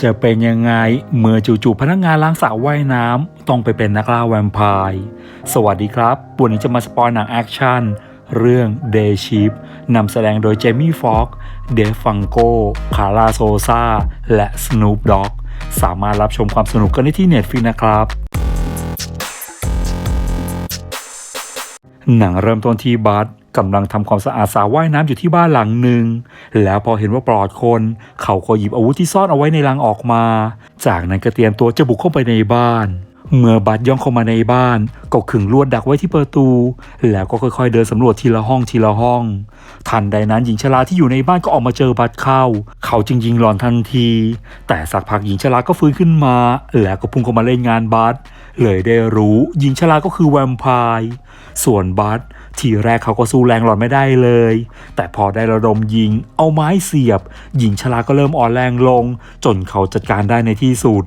จะเป็นยังไงเมื่อจู่ๆพนักงานล้างสระว่ายน้ำต้องไปเป็นนักล่าแวมไพร์สวัสดีครับ วันนี้จะมาสปอยหนังแอคชั่น เรื่อง Day Shift นำแสดงโดยเจมี่ฟ็อกเดฟฟังโกคาราโซซาและ Snoop Dogg สามารถรับชมความสนุกกันได้ที่ Netflix นะครับหนังเริ่มต้นที่บัส กำลังทำความสะอาดสระว่ายน้ำอยู่ที่บ้านหลังหนึ่ง แล้วพอเห็นว่าปลอดคน เขาก็หยิบอาวุธที่ซ่อนเอาไว้ในลังออกมา จากนั้นก็เตรียมตัวจะบุกเข้าไปในบ้าน เมื่อบัสย่องเข้ามาในบ้าน ก็ขึงลวดดักไว้ที่ประตู แล้วก็ค่อยๆเดินสำรวจทีละห้องทีละห้อง ทันใดนั้นหญิงชราที่อยู่ในบ้านก็ออกมาเจอบัสเข้า เขาจึงยิงหลอนทันที แต่สักพักหญิงชราก็ฟื้นขึ้นมา แล้วก็พุ่งเข้ามาเล่นงานบัสเลยได้รู้หญิงชราก็คือแวมไพร์ส่วนบัส ทีแรกเขาก็สู้แรงหลอนไม่ได้เลย แต่พอได้ระดมยิง เอาไม้เสียบ หญิงชราก็เริ่มอ่อนแรงลง จนเขาจัดการได้ในที่สุด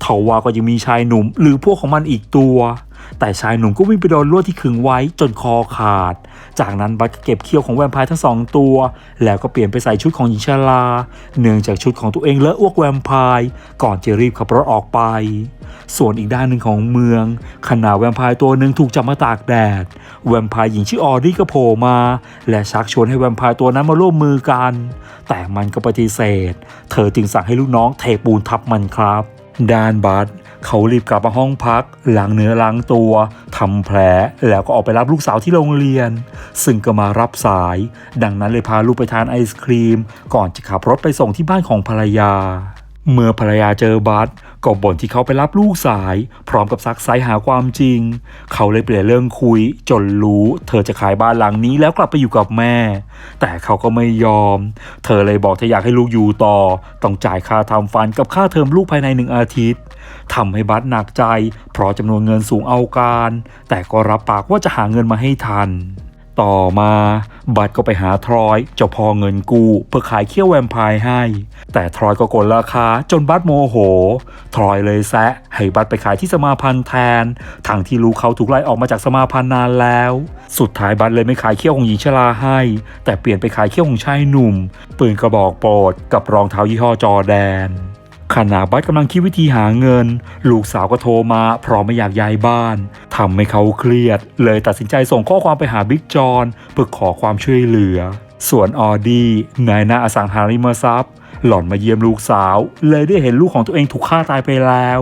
เทว่าก็ยังมีชายหนุ่ม หรือพวกของมันอีกตัว แต่ชายหนุ่มก็วิ่งไปโดนลวดที่ขึงไว้จนคอขาด จากนั้นบัตก็เก็บเขี้ยวของแวมไพร์ทั้งสองตัว แล้วก็เปลี่ยนไปใส่ชุดของหญิงชราเนื่องจากชุดของตัวเองเลอะอ้วกแวมไพร์ก่อนจะรีบขับรถออกไป ส่วนอีกด้านหนึ่งของเมืองขณะแวมไพร์ตัวหนึ่งถูกจับมาตากแดด แวมไพร์หญิงชื่อออดี้ก็โผล่มา และชักชวนให้แวมไพร์ตัวนั้นมาร่วมมือกัน แต่มันก็ปฏิเสธ เธอจึงสั่งให้ลูกน้องเทปูนทับมันครับด้านบัต เขารีบกลับมาห้องพักล้างเนื้อล้างตัวทำแผลแล้วก็ออกไปรับลูกสาวที่โรงเรียน ซึ่งก็มารับสาย ดังนั้นเลยพาลูกไปทานไอศครีม ก่อนจะขับรถไปส่งที่บ้านของภรรยา เมื่อภรรยาเจอบัสก็บ่นที่เขาไปรับลูกสาย พร้อมกับซักไซหาความจริง เขาเลยเปลี่ยนเรื่องคุย จนรู้ เธอจะขายบ้านหลังนี้แล้วกลับไปอยู่กับแม่ แต่เขาก็ไม่ยอม เธอเลยบอกถ้าอยากให้ลูกอยู่ต่อ ต้องจ่ายค่าทำฟันกับค่าเทอมลูกภายในหนึ่งอาทิตย์ ทำให้บัสหนักใจ เพราะจำนวนเงินสูงเอาการ แต่ก็รับปากว่าจะหาเงินมาให้ทัน ต่อมา บัตก็ไปหาทรอยเจ้าพอเงินกู้เพื่อขายเขี้ยวแวมไพร์ให้ แต่ทรอยก็กดราคาจนบัตโมโห ทรอยเลยแซะให้บัตไปขายที่สมาพันธ์แทนทั้งที่รู้เขาถูกไล่ออกมาจากสมาพันธ์นานแล้ว สุดท้ายบัตเลยไม่ขายเขี้ยวของหญิงชราให้ แต่เปลี่ยนไปขายเขี้ยวของชายหนุ่ม ปืนกระบอกโปรดกับรองเท้ายี่ห้อจอแดน ขณะบัสกำลังคิดวิธีหาเงิน ลูกสาวก็โทรมาเพราะไม่อยากย้ายบ้านทำให้เขาเครียด เลยตัดสินใจส่งข้อความไปหาบิ๊กจอนเพื่อขอความช่วยเหลือ ส่วนออดี้นายหน้าอสังหาริมทรัพย์หล่อนมาเยี่ยมลูกสาว เลยได้เห็นลูกของตัวเองถูกฆ่าตายไปแล้ว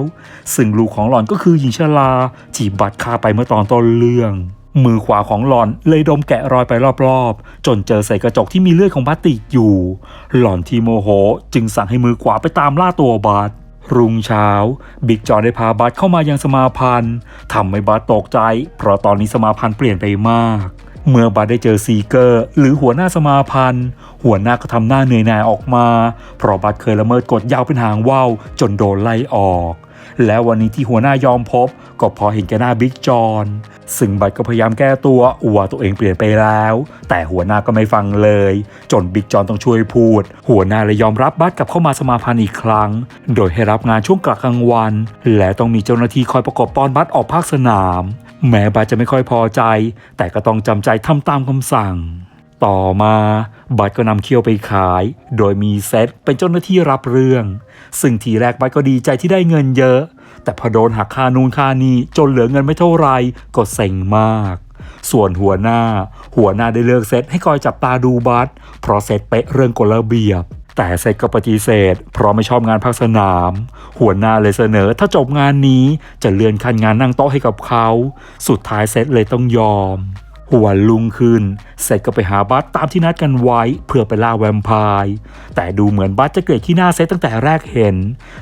ซึ่งลูกของหล่อนก็คือหญิงชราที่บัตรฆ่าไปเมื่อตอนต้นเรื่อง มือขวาของหลอนเลยดมแกะรอยไปรอบๆ จนเจอใส่กระจกที่มีเลือดของบัตติดอยู่ หลอนที่โมโห จึงสั่งให้มือขวาไปตามล่าตัวบัตรุ่งเช้า บิ๊กจอนได้พาบัตเข้ามายังสมาพันธ์ทำให้บัตตกใจ เพราะตอนนี้สมาพันธ์เปลี่ยนไปมาก เมื่อบัตได้เจอซีเกอร์ หรือหัวหน้าสมาพันธ์หัวหน้าก็ทำหน้าเหนื่อยหน่ายออกมา เพราะบัตเคยละเมิดกฎยาวเป็นหางว่าวจนโดนไล่ออก แล้ววันนี้ที่หัวหน้ายอมพบ ก็พอเห็นแกหน้าบิ๊กจอนซึ่งบัตก็พยายามแก้ตัวว่าตัวเองเปลี่ยนไปแล้ว แต่หัวหน้าก็ไม่ฟังเลย จนบิ๊กจอนต้องช่วยพูด หัวหน้าเลยยอมรับบัตกลับเข้ามาสมาพันธ์อีกครั้ง โดยให้รับงานช่วงกลางกลางวัน และต้องมีเจ้าหน้าที่คอยประกบป้อนบัตออกภาคสนาม แม้บัตจะไม่ค่อยพอใจ แต่ก็ต้องจำใจทำตามคำสั่ง ต่อมาบัตรก็นำเคียวไปขาย โดยมีเซตเป็นเจ้าหน้าที่รับเรื่อง ซึ่งทีแรกบัตรก็ดีใจที่ได้เงินเยอะ แต่พอโดนหักค่านูนค่านี้จนเหลือเงินไม่เท่าไรก็เซ็งมาก ส่วนหัวหน้า หัวหน้าได้เลือกเซตให้คอยจับตาดูบัตรเพราะเซตเป๊ะเรื่องกฎระเบียบ แต่เซตก็ปฏิเสธ เพราะไม่ชอบงานภาคสนาม หัวหน้าเลยเสนอถ้าจบงานนี้จะเลื่อนขั้นงานนั่งโต๊ะให้กับเขา สุดท้ายเซตเลยต้องยอม หัวลุงขึ้น เสร็จก็ไปหาบัสตามที่นัดกันไว้ เพื่อไปล่าแวมไพร์ แต่ดูเหมือนบัสจะเกลียดที่หน้าเซตตั้งแต่แรกเห็น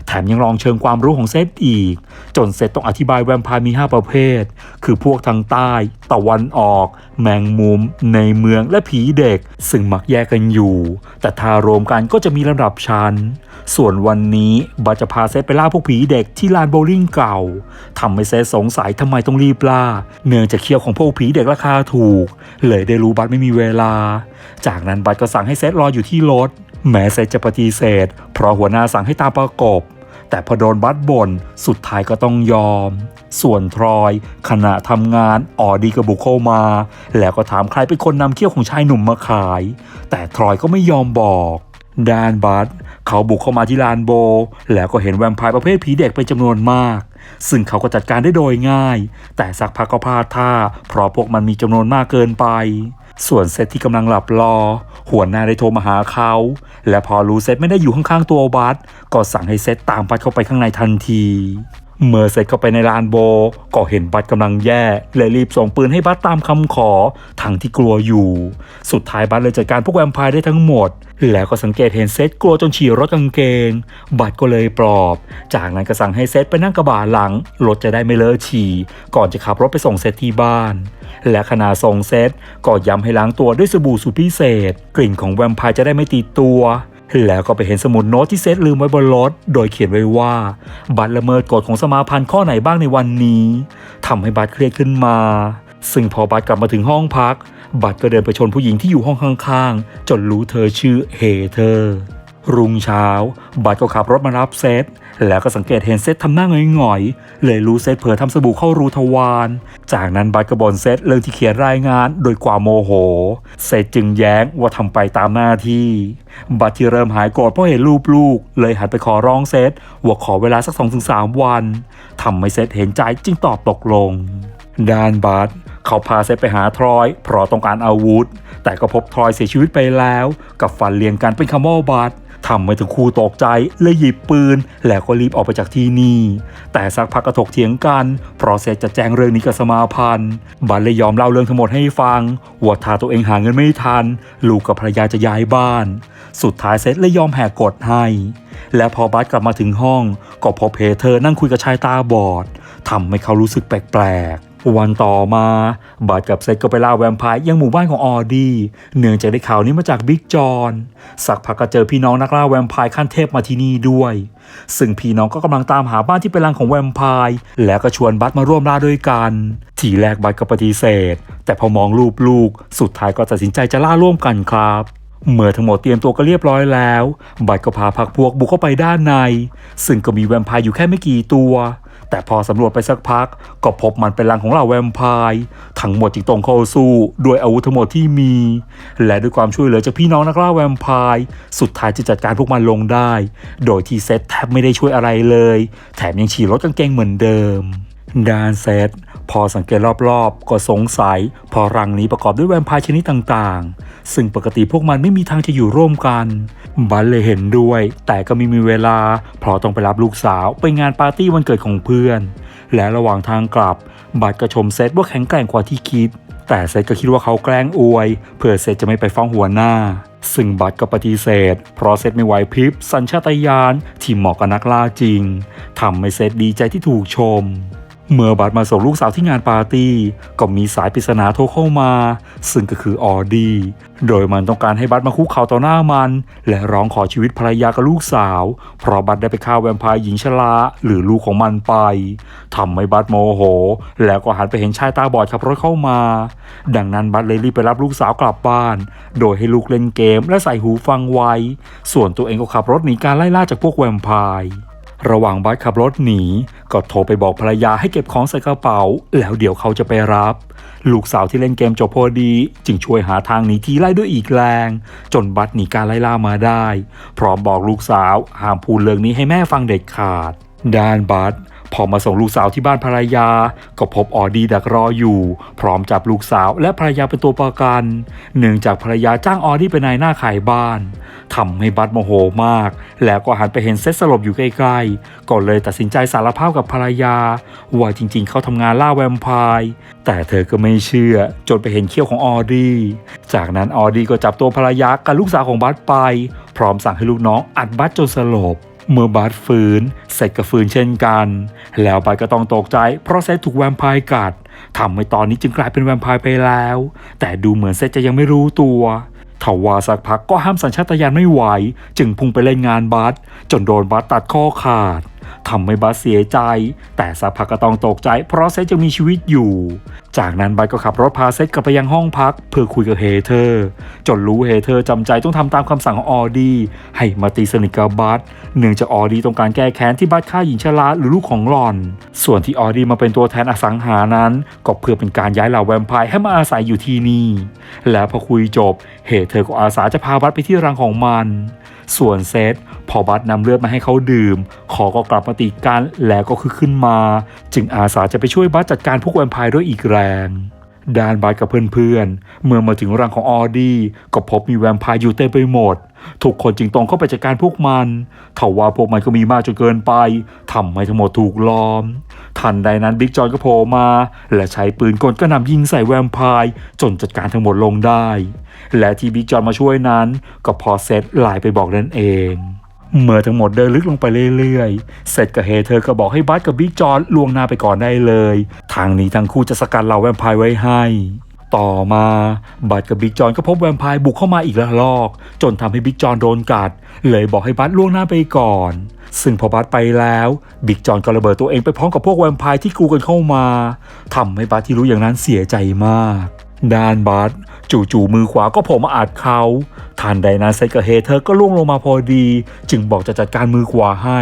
แถมยังลองเชิงความรู้ของเซตอีก จนเซตต้องอธิบายแวมไพร์มี 5 ประเภท คือพวกทางใต้ ตะวันออก แมงมุม ในเมืองและผีเด็ก ซึ่งมักแยกกันอยู่ แต่ถ้ารวมกันก็จะมีลำดับชั้น ส่วนวันนี้บัสจะพาเซตไปล่าพวกผีเด็กที่ลานโบว์ลิ่งเก่าทำให้เซตสงสัยทำไมต้องรีบล่า เนื่องจากเคี้ยวของพวกผีเด็กราคาถูกเลยได้รู้บัสไม่มีเวลา จากนั้นบัสก็สั่งให้เซตรออยู่ที่รถ แม้เซตจะปฏิเสธ เพราะหัวหน้าสั่งให้ตามประกบ แต่พอโดนบัสบ่นสุดท้ายก็ต้องยอม ส่วนทรอย ขณะทำงานออดีก็บุกเข้ามา แล้วก็ถามใครเป็นคนนำเขี้ยวของชายหนุ่มมาขาย แต่ทรอยก็ไม่ยอมบอกด้านบัสเขาบุกเข้ามาที่ลานโบ แล้วก็เห็นแวมไพร์ประเภทผีเด็กเป็นจำนวนมาก ซึ่งเขาก็จัดการได้โดยง่าย แต่สักพักก็พลาดท่า เพราะพวกมันมีจำนวนมากเกินไป ส่วนเซตที่กำลังหลับรอ หัวหน้าได้โทรมาหาเขา และพอรู้เซตไม่ได้อยู่ข้างๆตัวบัสก็สั่งให้เซตตามบัสเข้าไปข้างในทันที เมื่อเซตเข้าไปในลานโบ ก็เห็นบัสกำลังแย่เลยรีบส่งปืนให้บัสตามคำขอทั้งที่กลัวอยู่ สุดท้ายบัสเลยจัดการพวกแวมไพร์ได้ทั้งหมด แล้วก็สังเกตเห็นเซตกลัวจนฉี่รถกางเกง บัสก็เลยปลอบ จากนั้นก็สั่งให้เซตไปนั่งกระบะหลังรถจะได้ไม่เลอะฉี่ ก่อนจะขับรถไปส่งเซตที่บ้าน และขณะส่งเซตก็ย้ำให้ล้างตัวด้วยสบู่สูตรพิเศษ กลิ่นของแวมไพร์จะได้ไม่ติดตัว แล้วก็ไปเห็นสมุดโน้ตที่เซตลืมไว้บนรถ โดยเขียนไว้ว่า บัตรละเมิดกฎของสมาพันธ์ข้อไหนบ้างในวันนี้ทำให้บัตรเครียดขึ้นมา ซึ่งพอบัตรกลับมาถึงห้องพัก บัตรก็เดินไปชนผู้หญิงที่อยู่ห้องข้างๆ จนรู้เธอชื่อเฮเธอร์รุ่งเช้า บัตรก็ขับรถมารับเซต แล้วก็สังเกตเห็นเซตทำหน้าหงอยๆ เลยรู้เซตเผลอทำสบู่เข้ารูทวารจากนั้นบัตรก็บ่นเซตเรื่องที่เขียนรายงานโดยความโมโห เซตจึงแย้งว่าทำไปตามหน้าที่ บัตที่เริ่มหายโกรธเพราะเห็นรูปลูก เลยหันไปขอร้องเซตว่าขอเวลาสักสองถึงสามวันทำให้เซตเห็นใจจึงตอบตกลงด้านบัตเขาพาเซตไปหาทรอย เพราะต้องการอาวุธ แต่ก็พบทรอยเสียชีวิตไปแล้ว กับฟันเรียงกันเป็นคำว่าบัต ทำให้ทั้งคู่ตกใจเลยหยิบปืน แล้วก็รีบออกไปจากที่นี่ แต่สักพักกระถกเถียงกัน เพราะเซตจะแจ้งเรื่องนี้กับสมาพันธ์ บันเลยยอมเล่าเรื่องทั้งหมดให้ฟังว่าถ้าตัวเองหาเงินไม่ทัน ลูกกับภรรยาจะย้ายบ้าน สุดท้ายเซตเลยยอมแหกกฎให้ และพอบัสกลับมาถึงห้อง ก็พบเพเธอนั่งคุยกับชายตาบอดทำให้เขารู้สึกแปลกๆ วันต่อมาบัสกับเซตก็ไปล่าแวมไพร์ยังหมู่บ้านของออดีเนื่องจากได้ข่าวนี้มาจากบิ๊กจอนสักพักก็เจอพี่น้องนักล่าแวมไพร์ขั้นเทพมาที่นี่ด้วย ซึ่งพี่น้องก็กำลังตามหาบ้านที่เป็นรังของแวมไพร์แล้วก็ชวนบัสมาร่วมล่าด้วยกัน ทีแรกบัสก็ปฏิเสธ แต่พอมองรูปลูก สุดท้ายก็ตัดสินใจจะล่าร่วมกันครับ เมื่อทั้งหมดเตรียมตัวก็เรียบร้อยแล้ว บัตรก็พาพักพวกบุกเข้าไปด้านใน ซึ่งก็มีแวมไพร์อยู่แค่ไม่กี่ตัว แต่พอสำรวจไปสักพัก ก็พบมันเป็นรังของเหล่าแวมไพร์ทั้งหมดจึงตรงเข้าสู้ด้วยอาวุธทั้งหมดที่มี และด้วยความช่วยเหลือจากพี่น้องนักล่าแวมไพร์สุดท้ายจะจัดการพวกมันลงได้ โดยที่เซตแทบไม่ได้ช่วยอะไรเลย แถมยังฉี่รถกางเกงเหมือนเดิมด้านเซต พอสังเกตรอบๆ ก็สงสัย พอรังนี้ประกอบด้วยแวมไพร์ชนิดต่างๆ ซึ่งปกติพวกมันไม่มีทางจะอยู่ร่วมกัน บันเลยเห็นด้วย แต่ก็ไม่มีเวลา เพราะต้องไปรับลูกสาวไปงานปาร์ตี้วันเกิดของเพื่อน และระหว่างทางกลับ บัตก็ชมเซตว่าแข็งแกร่งกว่าที่คิด แต่เซตก็คิดว่าเขาแกล้งอวย เพื่อเซตจะไม่ไปฟ้องหัวหน้า ซึ่งบัตก็ปฏิเสธ เพราะเซตไม่ไหวพริบ สัญชาตญาณที่เหมาะกับนักล่าจริงทำให้เซตดีใจที่ถูกชม เมื่อบัตรมาส่งลูกสาวที่งานปาร์ตี้ ก็มีสายปริศนาโทรเข้ามา ซึ่งก็คือออดี้โดยมันต้องการให้บัตรมาคุกเข่าต่อหน้ามัน และร้องขอชีวิตภรรยากับลูกสาว เพราะบัตรได้ไปฆ่าแวมไพร์หญิงชราหรือลูกของมันไปทำให้บัตรโมโห แล้วก็หันไปเห็นชายตาบอดขับรถเข้ามา ดังนั้นบัตรเลยรีบไปรับลูกสาวกลับบ้าน โดยให้ลูกเล่นเกมและใส่หูฟังไว้ ส่วนตัวเองก็ขับรถหนีการไล่ล่าจากพวกแวมไพร์ ระหว่างบัสขับรถหนี ก็โทรไปบอกภรรยาให้เก็บของใส่กระเป๋า แล้วเดี๋ยวเขาจะไปรับ ลูกสาวที่เล่นเกมจบพอดี จึงช่วยหาทางหนีทีไล่ด้วยอีกแรง จนบัสหนีการไล่ล่ามาได้ พร้อมบอกลูกสาวห้ามพูดเรื่องนี้ให้แม่ฟังเด็ดขาดด้านบัส พอมาส่งลูกสาวที่บ้านภรรยา ก็พบออดีดักรออยู่ พร้อมจับลูกสาวและภรรยาเป็นตัวประกัน เนื่องจากภรรยาจ้างออดีเป็นนายหน้าขายบ้านทำให้บัสโมโหมาก แล้วก็หันไปเห็นเซตสลบอยู่ใกล้ๆ ก็เลยตัดสินใจสารภาพกับภรรยา ว่าจริงๆ เขาทำงานล่าแวมไพร์แต่เธอก็ไม่เชื่อ จนไปเห็นเขี้ยวของออดีจากนั้นออดีก็จับตัวภรรยากับลูกสาวของบัสไป พร้อมสั่งให้ลูกน้องอัดบัสจนสลบ เมื่อบาสฟื้นเสร็จก็ฟื้นเช่นกัน แล้วบาสก็ต้องตกใจ เพราะเซตถูกแวมไพร์กัดทำให้ตอนนี้จึงกลายเป็นแวมไพร์ไปแล้ว แต่ดูเหมือนเซตจะยังไม่รู้ตัวทว่าสักพักก็ห้ามสัญชาตญาณไม่ไหว จึงพุ่งไปเล่นงานบาสจนโดนบาสตัดข้อขาด ทำให้บัสเสียใจ แต่สักพักก็ต้องตกใจ เพราะเซตยังมีชีวิตอยู่ จากนั้นบัสก็ขับรถพาเซตกลับไปยังห้องพัก เพื่อคุยกับเฮเธอร์ จนรู้เฮเธอร์จำใจต้องทำตามคำสั่งของออดี ให้มาตีสนิทกับบัสเนื่องจากออดีต้องการแก้แค้นที่บัสฆ่าหญิงชราหรือลูกของหลอน ส่วนที่ออดีมาเป็นตัวแทนอสังหานั้น ก็เพื่อเป็นการย้ายเหล่าแวมไพร์ให้มาอาศัยอยู่ที่นี่ แล้วพอคุยจบ เฮเธอร์ก็อาสาจะพาบัสไปที่รังของมัน ส่วนเซตพอบัสนำเลือดมาให้เขาดื่ม ขอก็กลับมาติดกันแล้วก็คือขึ้นมา จึงอาสาจะไปช่วยบัสจัดการพวกแวมไพร์ด้วยอีกแรงด้านบาสกับเพื่อนๆ เมื่อมาถึงรังของออดี้ก็พบมีแวมไพร์อยู่เต็มไปหมด ทุกคนจึงตรงเข้าไปจัดการพวกมันเถาว่าพวกมันก็มีมากจนเกินไปทำให้ทั้งหมดถูกล้อม ทันใดนั้นบิ๊กจอนก็โผล่มา และใช้ปืนกลก็นำยิงใส่แวมไพร์จนจัดการทั้งหมดลงได้ และที่บิ๊กจอนมาช่วยนั้น ก็พอเซตไลน์ไปบอกนั่นเอง เมื่อทั้งหมดเดินลึกลงไปเรื่อยๆ เสร็จกับเฮเธอก็บอกให้บัสกับบิ๊กจอนล่วงหน้าไปก่อนได้เลย ทางนี้ทั้งคู่จะสกัดเหล่าแวมไพร์ไว้ให้ต่อมาบัสกับบิ๊กจอนก็พบแวมไพร์บุกเข้ามาอีกระลอก จนทำให้บิ๊กจอนโดนกัด เลยบอกให้บัสล่วงหน้าไปก่อน ซึ่งพอบัสไปแล้วบิ๊กจอนก็ระเบิดตัวเองไปพร้อมกับพวกแวมไพร์ที่กูกันเข้ามาทำให้บัสที่รู้อย่างนั้นเสียใจมาก ด้านบัสจู่ๆมือขวาก็โผล่มาอัดเขาทันใดนั้นเซกับเฮเธอร์ก็ล่วงลงมาพอดี จึงบอกจะจัดการมือขวาให้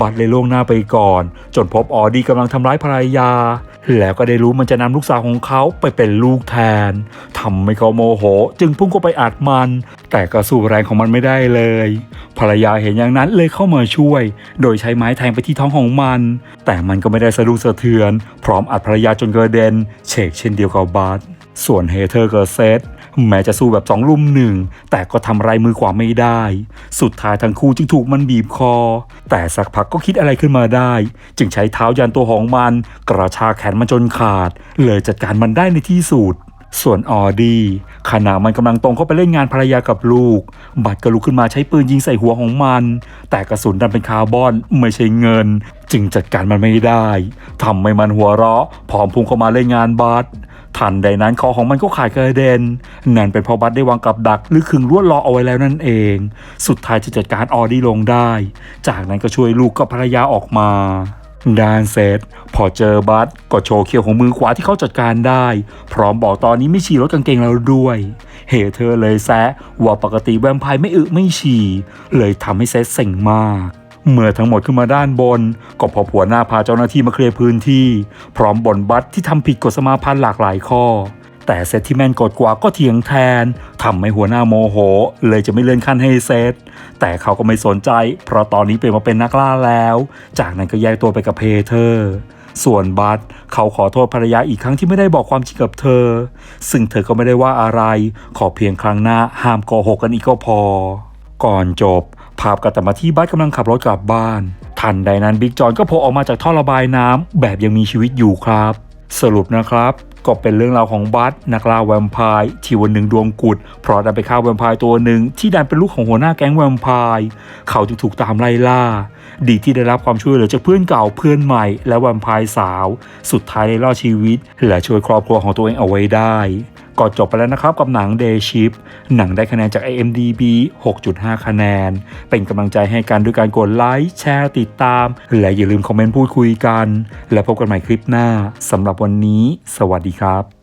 บัตเลยล่วงหน้าไปก่อน จนพบออดี้กำลังทำร้ายภรรยา แล้วก็ได้รู้มันจะนำลูกสาวของเขาไปเป็นลูกแทนทำให้เขาโมโห จึงพุ่งเข้าไปอัดมัน แต่ก็สู้แรงของมันไม่ได้เลย ภรรยาเห็นอย่างนั้นเลยเข้ามาช่วย โดยใช้ไม้แทงไปที่ท้องของมัน แต่มันก็ไม่ได้สะดุ้งสะเทือน พร้อมอัดภรรยาจนกระเด็นเฉกเช่นเดียวกับบัต ส่วนเฮเธอร์เกับเซตแม้จะสู้แบบสองลุ่มหนึ่ง แต่ก็ทำไรมือขวาไม่ได้ สุดท้ายทั้งคู่จึงถูกมันบีบคอ แต่สักพักก็คิดอะไรขึ้นมาได้ จึงใช้เท้ายันตัวของมัน กระชากแขนมันจนขาด เลยจัดการมันได้ในที่สุดส่วนออดี้ขณะมันกำลังตรงเข้าไปเล่นงานภรรยากับลูก บัตรก็ลุกขึ้นมาใช้ปืนยิงใส่หัวของมัน แต่กระสุนดันเป็นคาร์บอนไม่ใช่เงิน จึงจัดการมันไม่ได้ทำให้มันหัวเราะพร้อมพุ่งเข้ามาเล่นงานบัตร ทันใดนั้นคอของมันก็ขาดกระเด็นนั่นเป็นเพราะบัตได้วางกับดัก หรือขึงลวดล้อเอาไว้แล้วนั่นเอง สุดท้ายจะจัดการออดี้ลงได้ จากนั้นก็ช่วยลูกกับภรรยาออกมาด้านเซตพอเจอบัตก็โชว์เขียวของมือขวาที่เขาจัดการได้ พร้อมบอกตอนนี้ไม่ฉี่รถกางเกงแล้วด้วย เฮเธอเลยแซะว่าปกติแวมไพร์ไม่อึไม่ฉี่ เลยทำให้เซตเซ็งมาก เมื่อทั้งหมดขึ้นมาด้านบน ก็พอผัวหน้าพาเจ้าหน้าที่มาเคลียร์พื้นที่ พร้อมบ่นบัตที่ทำผิดกฎสมาพันธ์หลากหลายข้อ แต่เซตที่แม่นกดกว่าก็เถียงแทนทำให้หัวหน้าโมโห เลยจะไม่เลื่อนขั้นให้เซตแต่เขาก็ไม่สนใจ เพราะตอนนี้เปลี่ยนมาเป็นนักล่าแล้ว จากนั้นก็แยกตัวไปกับเพเทอร์ส่วนบัตเขาขอโทษภรรยาอีกครั้งที่ไม่ได้บอกความจริงกับเธอ ซึ่งเธอก็ไม่ได้ว่าอะไร ขอเพียงครั้งหน้าห้ามโกหกกันอีกก็พอ ก่อนจบ ภาพก็ตัดมาที่บัสกำลังขับรถกลับบ้าน ทันใดนั้นบิ๊กจอนก็โผล่ออกมาจากท่อระบายน้ำแบบยังมีชีวิตอยู่ครับ สรุปนะครับก็เป็นเรื่องราวของบัสนักล่าแวมไพร์ที่วันหนึ่งดวงกุด เพราะดันไปฆ่าแวมไพร์ตัวหนึ่งที่ดันเป็นลูกของหัวหน้าแก๊งแวมไพร์เขาจึงถูกตามไล่ล่า ดีที่ได้รับความช่วยเหลือจากเพื่อนเก่าเพื่อนใหม่ และแวมไพร์สาว สุดท้ายได้รอดชีวิต และช่วยครอบครัวของตัวเองเอาไว้ได้ ก็จบไปแล้วนะครับกับหนัง Day Ship หนังได้คะแนนจาก IMDb 6.5 คะแนน เป็นกำลังใจให้กันด้วยการกดไลค์แชร์ติดตาม และอย่าลืมคอมเมนต์พูดคุยกัน และพบกันใหม่คลิปหน้าสำหรับวันนี้ สวัสดีครับ